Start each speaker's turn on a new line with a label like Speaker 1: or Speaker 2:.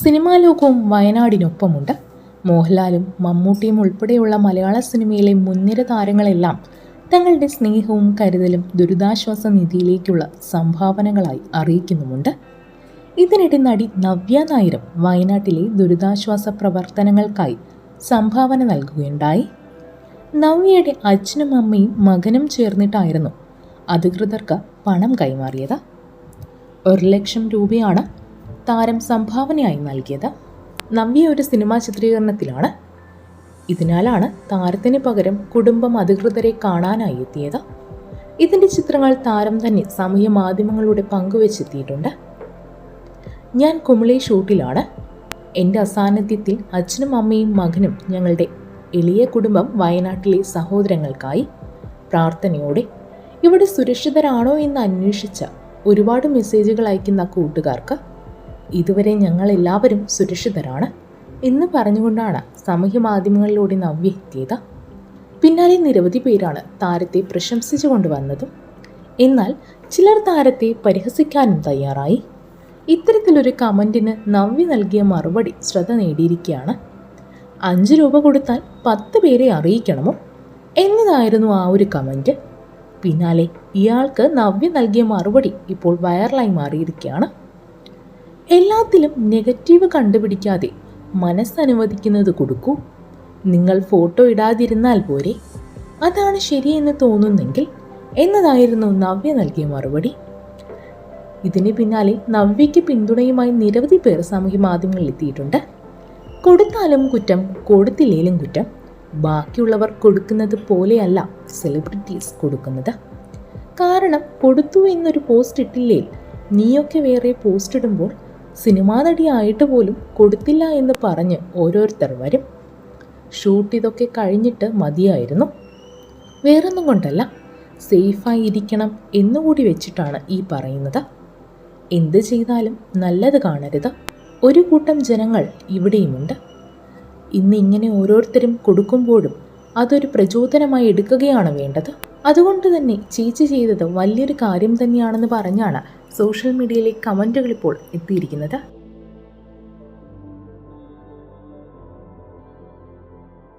Speaker 1: Cinema ലോകവും വയനാടിനൊപ്പമുണ്ട്. മോഹൻലാലും മമ്മൂട്ടിയും ഉൾപ്പെടെയുള്ള മലയാള സിനിമയിലെ മുൻനിര താരങ്ങളെല്ലാം തങ്ങളുടെ സ്നേഹവും കരുതലും ദുരിതാശ്വാസ നിധിയിലേക്കുള്ള സംഭാവനകളായി അറിയിക്കുന്നുമുണ്ട്. ഇതിനിടെ നടി നവ്യ നായരും വയനാട്ടിലെ ദുരിതാശ്വാസ പ്രവർത്തനങ്ങൾക്കായി സംഭാവന നൽകുകയുണ്ടായി. നവ്യയുടെ അച്ഛനും അമ്മയും മകനും ചേർന്നിട്ടായിരുന്നു അധികൃതർക്ക് പണം കൈമാറിയത്. ഒരു ലക്ഷം രൂപയാണ് താരം സംഭാവനയായി നൽകിയത് നവ്യ ഒരു സിനിമാ ചിത്രീകരണത്തിലാണ്. ഇതിനാലാണ് താരത്തിന് പകരം കുടുംബം അധികൃതരെ കാണാനായി എത്തിയത്. ഇതിന്റെ ചിത്രങ്ങൾ താരം തന്നെ സാമൂഹ്യ മാധ്യമങ്ങളിലൂടെ പങ്കുവച്ചെത്തിയിട്ടുണ്ട്. ഞാൻ കുമിളി ഷൂട്ടിലാണ്. എന്റെ അസാന്നിധ്യത്തിൽ അച്ഛനും അമ്മയും മകനും ഞങ്ങളുടെ എളിയ കുടുംബം വയനാട്ടിലെ സഹോദരങ്ങൾക്കായി പ്രാർത്ഥനയോടെ ഇവിടെ സുരക്ഷിതരാണോ എന്ന് അന്വേഷിച്ച ഒരുപാട് മെസ്സേജുകൾ അയക്കുന്ന കൂട്ടുകാർക്ക് ഇതുവരെ ഞങ്ങൾ എല്ലാവരും സുരക്ഷിതരാണ് എന്ന് പറഞ്ഞുകൊണ്ടാണ് സാമൂഹ്യ മാധ്യമങ്ങളിലൂടെ നവ്യ എത്തിയത്. പിന്നാലെ നിരവധി പേരാണ് താരത്തെ പ്രശംസിച്ചു കൊണ്ടുവന്നതും. എന്നാൽ ചിലർ താരത്തെ പരിഹസിക്കാനും തയ്യാറായി. ഇത്തരത്തിലൊരു കമന്റിന് നവ്യ നൽകിയ മറുപടി ശ്രദ്ധ നേടിയിരിക്കുകയാണ്. അഞ്ച് രൂപ കൊടുത്താൽ പത്ത് പേരെ അറിയിക്കണമോ? എന്നതായിരുന്നു ആ ഒരു കമന്റ് പിന്നാലെ ഇയാൾക്ക് നവ്യ നൽകിയ മറുപടി ഇപ്പോൾ വൈറലായി മാറിയിരിക്കുകയാണ്. എല്ലാത്തിലും നെഗറ്റീവ് കണ്ടുപിടിക്കാതെ മനസ്സനുവദിക്കുന്നത് കൊടുക്കൂ. നിങ്ങൾ ഫോട്ടോ ഇടാതിരുന്നാൽ പോരെ. അതാണ് ശരിയെന്ന് തോന്നുന്നെങ്കിൽ എന്നതായിരുന്നു നവ്യ നൽകിയ മറുപടി. ഇതിന് പിന്നാലെ നവ്യയ്ക്ക് പിന്തുണയുമായി നിരവധി പേർ സാമൂഹ്യ മാധ്യമങ്ങളിൽ എത്തിയിട്ടുണ്ട്. കൊടുത്താലും കുറ്റം കൊടുത്തില്ലേലും കുറ്റം ബാക്കിയുള്ളവർ കൊടുക്കുന്നത് പോലെയല്ല സെലിബ്രിറ്റീസ് കൊടുക്കുന്നത്. കാരണം കൊടുത്തു എന്നൊരു പോസ്റ്റ് ഇട്ടില്ലേ നീയൊക്കെ വേറെ പോസ്റ്റ് ഇടുമ്പോൾ സിനിമാ നടിയായിട്ട് പോലും കൊടുത്തില്ല എന്ന് പറഞ്ഞ് ഓരോരുത്തർ വരും. ഷൂട്ട് ഇതൊക്കെ കഴിഞ്ഞിട്ട് മതിയായിരുന്നു. വേറൊന്നും കൊണ്ടല്ല സേഫായി ഇരിക്കണം എന്നുകൂടി വെച്ചിട്ടാണ് ഈ പറയുന്നത്. എന്ത് ചെയ്താലും നല്ലത് കാണരുത്. ഒരു കൂട്ടം ജനങ്ങൾ ഇവിടെയുമുണ്ട്. ഇന്നിങ്ങനെ ഓരോരുത്തരും കൊടുക്കുമ്പോഴും അതൊരു പ്രചോദനമായി എടുക്കുകയാണ് വേണ്ടത്. അതുകൊണ്ട് തന്നെ ചേച്ചി ചെയ്തത് വലിയൊരു കാര്യം തന്നെയാണെന്ന് പറഞ്ഞാണ് സോഷ്യൽ മീഡിയയിലെ കമന്റുകൾ ഇപ്പോൾ എത്തിയിരിക്കുന്നത്.